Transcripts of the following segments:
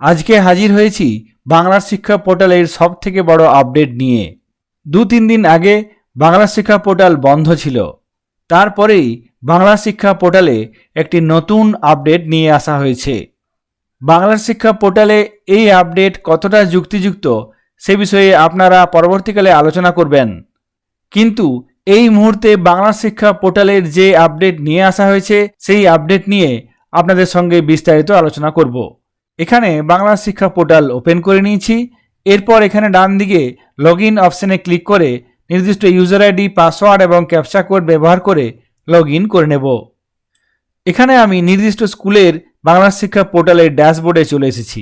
আজকে হাজির হয়েছি বাংলার শিক্ষা পোর্টালের সব থেকে বড় আপডেট নিয়ে। দু তিন দিন আগে বাংলা শিক্ষা পোর্টাল বন্ধ ছিল। তারপরেই বাংলা শিক্ষা পোর্টালে একটি নতুন আপডেট নিয়ে আসা হয়েছে। বাংলা শিক্ষা পোর্টালে এই আপডেট কতটা যুক্তিযুক্ত সে বিষয়ে আপনারা পরবর্তীকালে আলোচনা করবেন। কিন্তু এই মুহূর্তে বাংলা শিক্ষা পোর্টালের যে আপডেট নিয়ে আসা হয়েছে, সেই আপডেট নিয়ে আপনাদের সঙ্গে বিস্তারিত আলোচনা করব। এখানে বাংলা শিক্ষা পোর্টাল ওপেন করে নিয়েছি। এরপর এখানে ডান দিকে লগ ইন অপশানে ক্লিক করে নির্দিষ্ট ইউজার আইডি, পাসওয়ার্ড এবং ক্যাপচা কোড ব্যবহার করে লগ ইন করে নেব। এখানে আমি নির্দিষ্ট স্কুলের বাংলা শিক্ষা পোর্টালের ড্যাশবোর্ডে চলে এসেছি।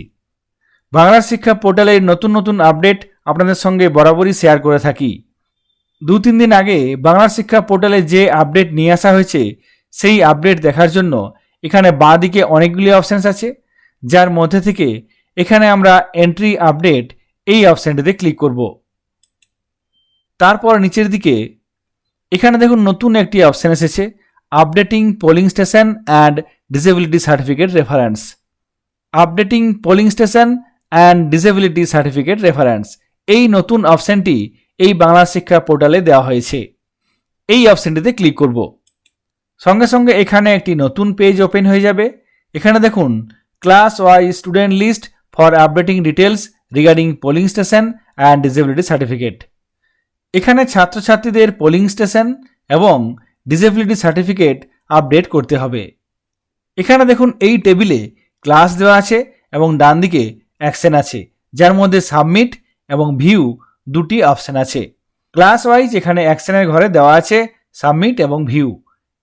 বাংলা শিক্ষা পোর্টালের নতুন নতুন আপডেট আপনাদের সঙ্গে বরাবরই শেয়ার করে থাকি। দু তিন দিন আগে বাংলা শিক্ষা পোর্টালে যে আপডেট নিয়ে আসা হয়েছে, সেই আপডেট দেখার জন্য এখানে বাঁ দিকে অনেকগুলি অপশানস আছে। যার মধ্যে থেকে এখানে আমরা এন্ট্রি আপডেট এই অপশানটিতে ক্লিক করব। তারপর নিচের দিকে এখানে দেখুন নতুন একটি অপশান এসেছে updating polling station and disability certificate reference updating polling station and disability certificate reference এই নতুন অপশানটি এই বাংলা শিক্ষা পোর্টালে দেওয়া হয়েছে। এই অপশানটিতে ক্লিক করব। সঙ্গে সঙ্গে এখানে একটি নতুন পেজ ওপেন হয়ে যাবে। এখানে দেখুন class wise student list for updating details regarding polling station and disability certificate এখানে ছাত্রছাত্রীদের পোলিং স্টেশন এবং ডিসেবিলিটি সার্টিফিকেট আপডেট করতে হবে। এখানে দেখুন এই টেবিলে ক্লাস দেওয়া আছে এবং ডান দিকে অ্যাকশন আছে, যার মধ্যে সাবমিট এবং ভিউ দুটি অপশন আছে। ক্লাস ওয়াইজ এখানে অ্যাকশনের ঘরে দেওয়া আছে সাবমিট এবং ভিউ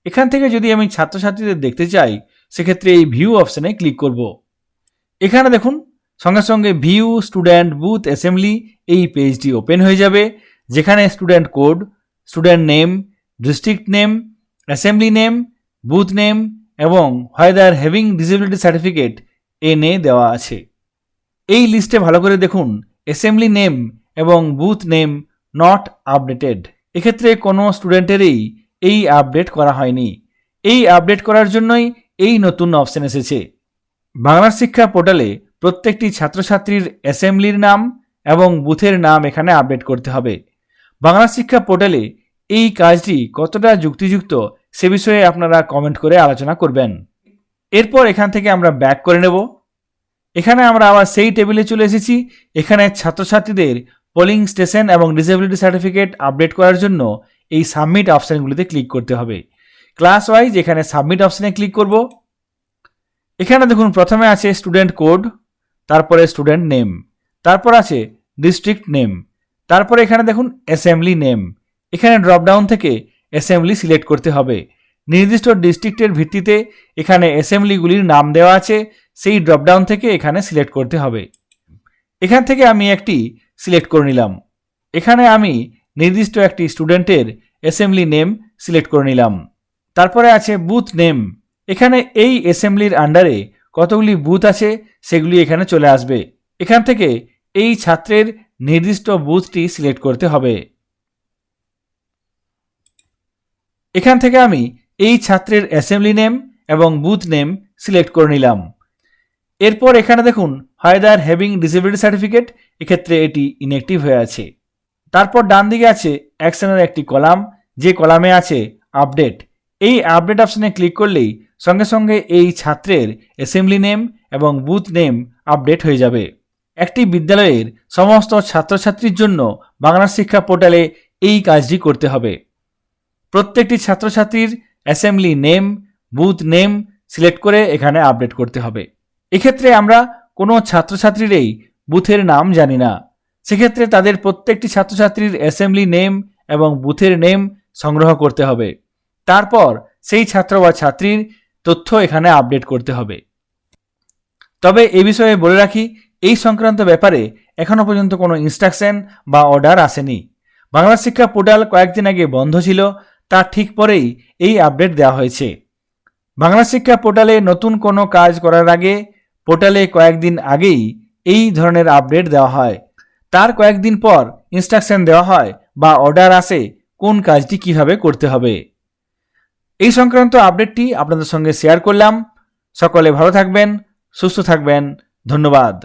এখান থেকে যদি আমি ছাত্রছাত্রীদের দেখতে চাই সেক্ষেত্রে এই ভিউ অপশনে ক্লিক করব। এখানে দেখুন, সঙ্গে সঙ্গে ভিউ স্টুডেন্ট বুথ অ্যাসেম্বলি এই পেজটি ওপেন হয়ে যাবে, যেখানে student code student name district name assembly name booth name এবং হোয়েদার হ্যাভিং ডিসেবিলিটি সার্টিফিকেট এনে দেওয়া আছে। এই লিস্টে ভালো করে দেখুন অ্যাসেম্বলি নেম এবং বুথ নেম নট আপডেটেড এক্ষেত্রে কোনো স্টুডেন্টেরই এই আপডেট করা হয়নি। এই আপডেট করার জন্যই এই নতুন অপশন এসেছে। বাংলা শিক্ষা পোর্টালে প্রত্যেকটি ছাত্রছাত্রীর অ্যাসেম্বলির নাম এবং বুথের নাম এখানে আপডেট করতে হবে। বাংলা শিক্ষা পোর্টালে এই কাজটি কতটা যুক্তিযুক্ত সে বিষয়ে আপনারা কমেন্ট করে আলোচনা করবেন। এরপর এখান থেকে আমরা ব্যাক করে নেব। এখানে আমরা আবার সেই টেবিলে চলে এসেছি। এখানে ছাত্রছাত্রীদের পোলিং স্টেশন এবং ডিসেবিলিটি সার্টিফিকেট আপডেট করার জন্য এই সাবমিট অপশানগুলিতে ক্লিক করতে হবে। ক্লাস ওয়াইজ এখানে সাবমিট অপশানে ক্লিক করব। এখানে দেখুন, প্রথমে আছে স্টুডেন্ট কোড তারপরে স্টুডেন্ট নেম তারপর আছে ডিস্ট্রিক্ট নেম তারপরে এখানে দেখুন অ্যাসেম্বলি নেম এখানে ড্রপডাউন থেকে অ্যাসেম্বলি সিলেক্ট করতে হবে। নির্দিষ্ট ডিস্ট্রিক্টের ভিত্তিতে এখানে অ্যাসেম্বলিগুলির নাম দেওয়া আছে, সেই ড্রপডাউন থেকে এখানে সিলেক্ট করতে হবে। এখান থেকে আমি একটি সিলেক্ট করে নিলাম। এখানে আমি নির্দিষ্ট একটি স্টুডেন্টের অ্যাসেম্বলি নেম সিলেক্ট করে নিলাম। তারপরে আছে বুথ নেম। এখানে এই অ্যাসেম্বলির আন্ডারে কতগুলি বুথ আছে সেগুলি এখানে চলে আসবে। এখান থেকে এই ছাত্রের নির্দিষ্ট বুথটি সিলেক্ট করতে হবে। এখান থেকে আমি এই ছাত্রের অ্যাসেম্বলি নেম এবং বুথ নেম সিলেক্ট করে নিলাম। এরপর এখানে দেখুন, হায়দার হ্যাভিং ডিসেবিলিটি সার্টিফিকেট, এক্ষেত্রে এটি ইনঅ্যাক্টিভ হয়ে আছে। তারপর ডান দিকে আছে অ্যাকশনের একটি কলাম, যে কলামে আছে আপডেট। এই আপডেট অপশানে ক্লিক করলেই সঙ্গে সঙ্গে এই ছাত্রের অ্যাসেম্বলি নেম এবং বুথ নেম আপডেট হয়ে যাবে। একটি বিদ্যালয়ের সমস্ত ছাত্রছাত্রীর জন্য বাংলা শিক্ষা পোর্টালে এই কাজটি করতে হবে। প্রত্যেকটি ছাত্রছাত্রীর assembly name booth name select করে এখানে আপডেট করতে হবে। এক্ষেত্রে আমরা কোনো ছাত্রছাত্রীরই বুথের নাম জানি না। সেক্ষেত্রে তাদের প্রত্যেকটি ছাত্রছাত্রীর অ্যাসেম্বলি নেম এবং বুথের নেম সংগ্রহ করতে হবে। তারপর সেই ছাত্র বা ছাত্রীর তথ্য এখানে আপডেট করতে হবে। তবে এ বিষয়ে বলে রাখি, এই সংক্রান্ত ব্যাপারে এখনও পর্যন্ত কোনো ইনস্ট্রাকশন বা অর্ডার আসেনি। বাংলা শিক্ষা পোর্টাল কয়েকদিন আগে বন্ধ ছিল তার ঠিক পরেই এই আপডেট দেওয়া হয়েছে। বাংলা শিক্ষা পোর্টালে নতুন কোনো কাজ করার আগে পোর্টালে কয়েকদিন আগেই এই ধরনের আপডেট দেওয়া হয়। তার কয়েকদিন পর ইনস্ট্রাকশন দেওয়া হয় বা অর্ডার আসে কোন কাজটি কীভাবে করতে হবে। এই সংক্রান্ত আপডেটটি আপনাদের সঙ্গে শেয়ার করলাম। সকলে ভালো থাকবেন সুস্থ থাকবেন। ধন্যবাদ।